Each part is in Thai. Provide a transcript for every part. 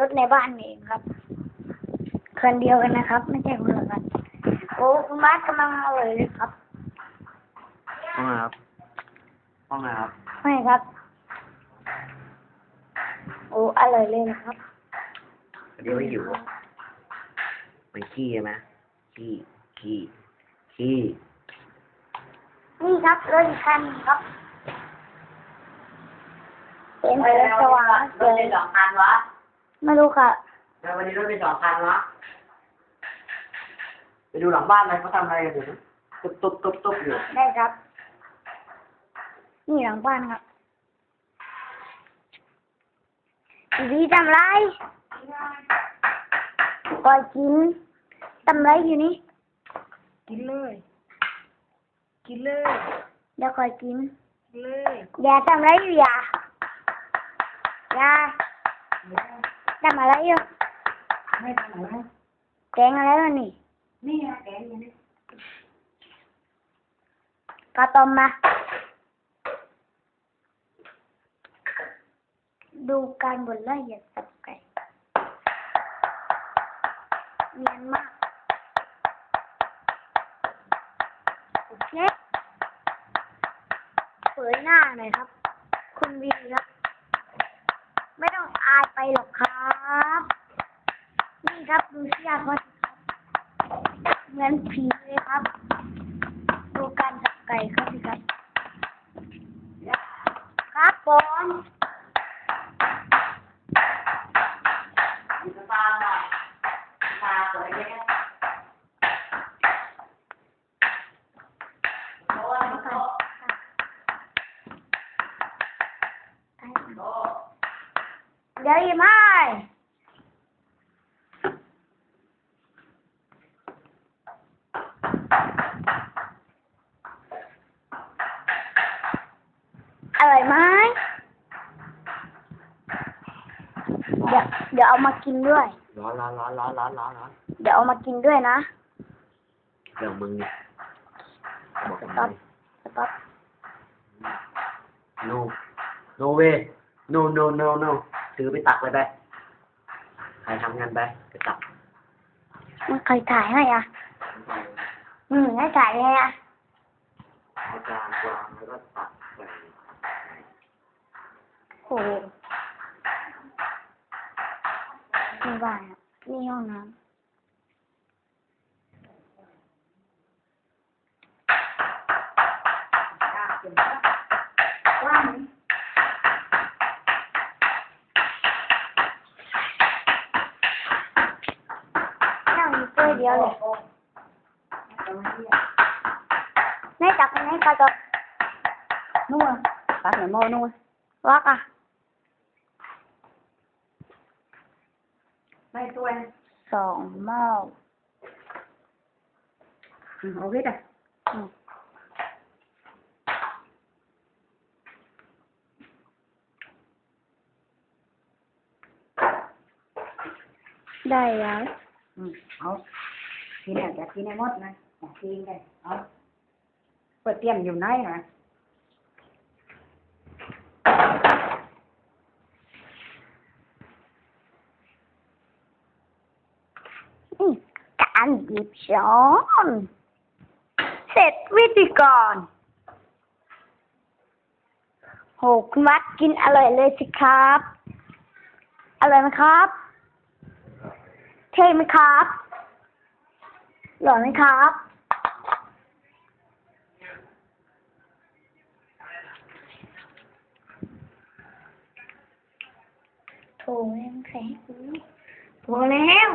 รถในบ้านเองครับคันเดียวกันนะครับ ไม่ใช่คนละกันโอ้คุณบาสกำลังอร่อยเลยครับห้องไหนครับห้องไหนครับไม่ครับ โอ้อร่อยเลยนะครับเดี๋ยวไม่อยู่อะมันขี้ใช่ไหมขี้ขี้ขี้นี่ครับรถอีกคันหนึ่งครับเป็นแสงสว่างรถเป็นสองคันวะ ไม่รู้ค่ะ แล้ววันนี้รถเป็นสองคันวะไปดูหลังบ้านเลยเขาทำอะไรกันอยู่นะตุ๊บตุ๊บตุ๊บตุ๊บอยู่ได้ครับ นี่หลังบ้านครับทีวีทำไรก่อยกินทำไรอยู่นี่ กินเลย กินเลยเดี๋ยวก่อยกินกินเลยอย่าทำไรอยู่อย่าอย่า ทำอะไรอยู่ไม่ทำอะไรแกงอะไรวะนี่ นี่ไงแกงอยู่นี่กาต้มมา ดูการบดละเอียดสับไก่เนียนมากโอเคเผยหน้าหน่อยครับ คุณวีครับ ไม่ต้องอายไปหรอกครับนี่ ครับดูเสียเขาครับเหมือนผีเลยครับ ดูการสับไก่เขาสิครับ ครับผมตาหน่อยตาสวยแค่โอ้ยโต๊ะเดี๋ยวยิ้มให้ อร่อยไหมเดี๋ยวเดี๋ยวเอามากินด้วย ร้อนร้อนร้อนร้อนร้อนร้อนร้อนเดี๋ยวเอามากินด้วยนะเรื่องมึงเนี่ยบอกสมึงต๊อปดิสต๊อป no no way no no no no ถือไปตักเลยไปใครทำงานไปไปตักมันใครถ่ายให้อะอืมให้ถ่ายให้อะเอาจานวางแล้วก็ตักใส่ โอ้โหนี่บ้านอะนี่ห้องน้ำว่างไหมนั่งอยู่ตัวเดียวเลยเอาไว้เนี่ยไหนจับไหนกระจกนู่นตักในหม้อนู่นวักอะ ไม่ตัวนะสองหม้ออืมเอาไว้จ้ะอืมได้แล้วอืมเอากินเนี่ยจะกินให้หมดนะอยากกินกันเอาเปิดเตรียมอยู่ไหนนะ นี่การ หยิบช้อนเสร็จวิธีก่อนโหคุณวัดกินอร่อยเลยสิครับ อร่อยไหมครับ เท่ไหมครับหล่อไหมครับ โถแม่งแข็งพอแล้ว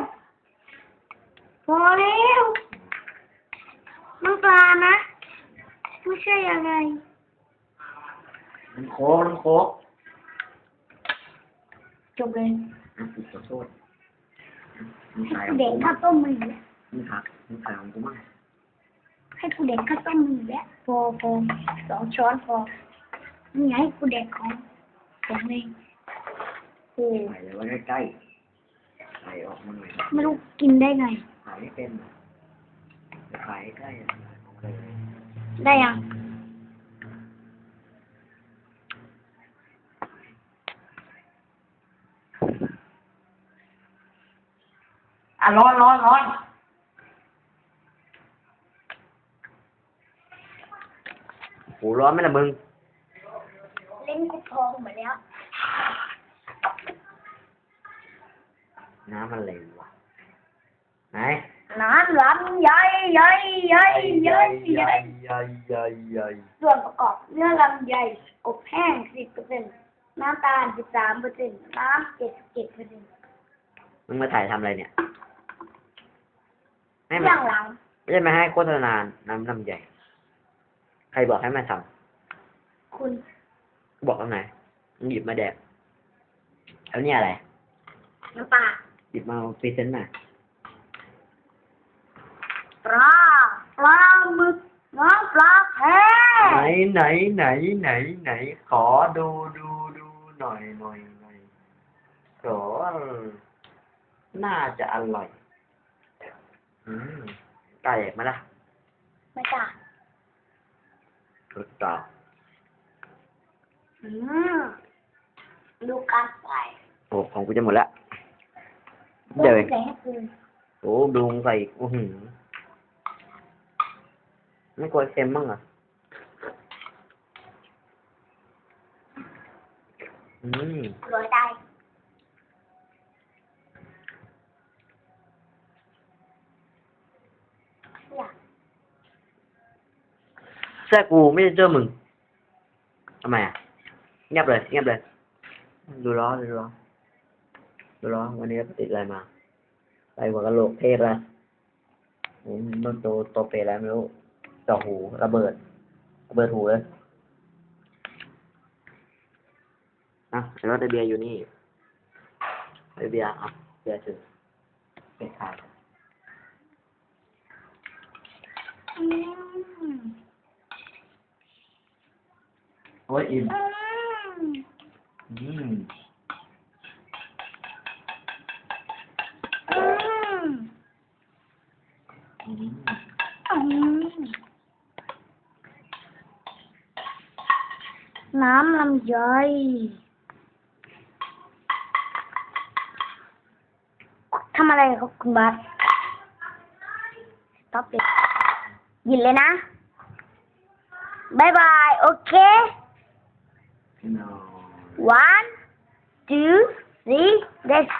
พอแล้วน้ำปลานะ ไม่ใช่ยังไงน้ำโค้กน้ำโค้กจบเลยน้ำขอโทษมึงถ่ายขให้องเด็กูกมั่ข้างวต้มมือแล้วมึงถ่ายมึงถ่ายของกูมั่งให้กูเด็กข้าวต้มมือแล้วพอพอสองช้อนพอนี่ไงกูเด็กของของเองโอ้ถ่ายเลยไว้ใกล้ๆถ่ายออกมาหน่อย ไม่รู้กินได้ไงถ่ายไม่เป็นอะถ่ายใกล้ๆอะโอเคได้ยัง อะร้อนร้อนร้อนหูร้อนไหมล่ะมึง เล่นกุพองหมดแล้ว น้ำอะไรวะ ไหนน้ำลำใหญ่ใหญ่ใหญ่ใหญ่ใหญ่ใหญ่ใหญ่ใหญ่ส่วนประกอบเนื้อลำไยอบแห้ง10%น้ำตาล13%น้ำ77%มึงมาถ่ายทำอะไรเนี่ยให้เรื่มาองหลังไม่ใช่มาให้โฆษณาน้ำลำใหญ่ใครบอกให้มาทคุณำบอกตรงไหนมึงหยิบมาแดกแล้วเนี่ยอะไรน้ำปลาหยิบมาพรีเซนต์หน่อย ปลาปลาหมึกน้ำปลาแท้ ไหนไหนไหนไหนไหน ขอดูดูดูหน่อยหน่อยหน่อยขอน่าจะอร่อย อืมไก่มาละไม่จ้ะถูกต้องอืมดูการใส่โอ้ของกูจะหมดละเดี๋ยวใส่ให้คุณโอ้ดูมึงใส่อีกอื้อหือไม่กลัวเค็มบ้างเหร ออืมโรยได้เนี่ยเสื้อกูไม่ใช่เสื้อมึงทำไมอะเงียบเลยเงียบเลย ดูร้อนดูร้อนดูร้อนวันนี้ติดอะไรมาไปหัวกะโหลกเทพล้วผมโดนโตโตเปรแล้วไม่รู้จาะหูระเบิดระเบิดหูเลย อะแล้วได้เบียร์อยู่นี่ได้เบียร์อะเบียร์ถือเป็นขายอืมโอ้ยอิ่มอืมอืมอืมอืมอืมน้ำลำไย ทำอะไรครับคุณบัสต็อปเลยหยินเลยนะบายบายโอเค No. one two three let's